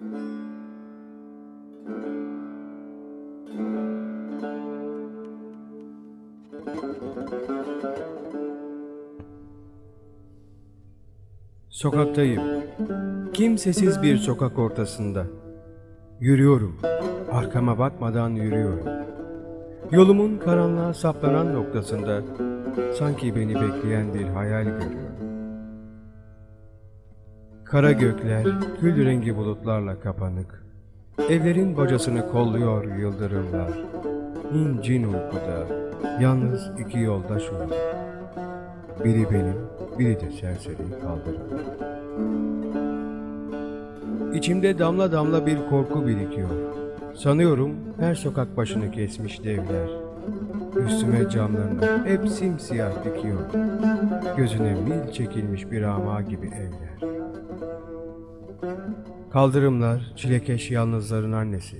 Sokaktayım. Kimsesiz bir sokak ortasında. Yürüyorum. Arkama bakmadan yürüyorum. Yolumun karanlığa saplanan noktasında sanki beni bekleyen bir hayal görüyorum. Kara gökler, gül rengi bulutlarla kapanık. Evlerin bacasını kolluyor yıldırımlar. İncin uykuda, yalnız iki yoldaş uyuyor. Biri benim, biri de serseri kaldırım. İçimde damla damla bir korku birikiyor. Sanıyorum her sokak başını kesmiş devler. Üstüme camlarını hep simsiyah dikiyor. Gözüne mil çekilmiş bir ama gibi evler. Kaldırımlar çilekeş yalnızların annesi.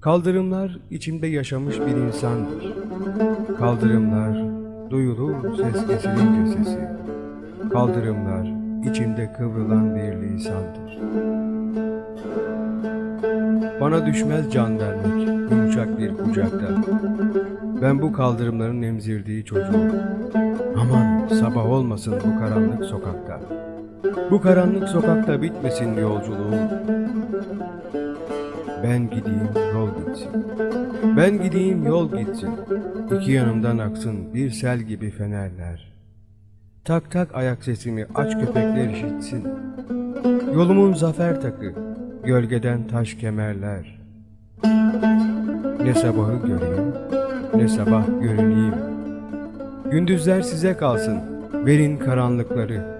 Kaldırımlar içimde yaşamış bir insandır. Kaldırımlar duyulur ses kesilince sesi. Kaldırımlar içimde kıvrılan bir lisandır. Bana düşmez can vermek yumuşak bir kucakta. Ben bu kaldırımların emzirdiği çocuğum. Aman sabah olmasın bu karanlık sokakta. Bu karanlık sokakta bitmesin yolculuğum. Ben gideyim yol gitsin. Ben gideyim yol gitsin. İki yanımdan aksın bir sel gibi fenerler. Tak tak ayak sesimi aç köpekler işitsin. Yolumun zafer takı, gölgeden taş kemerler. Ne sabahı göreyim, ne sabah görüneyim. Gündüzler size kalsın, verin karanlıkları.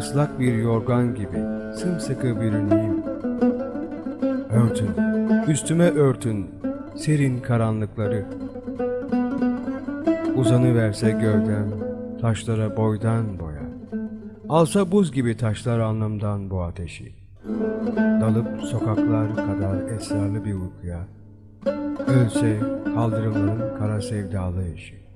Islak bir yorgan gibi sımsıkı bürüneyim. Örtün, üstüme örtün, serin karanlıkları. Uzanıverse gövdem, taşlara boydan boya. Alsa buz gibi taşlar alnımdan bu ateşi. Dalıp sokaklar kadar esrarlı bir uykuya. Ölse kaldırımların kara sevdalı eşi.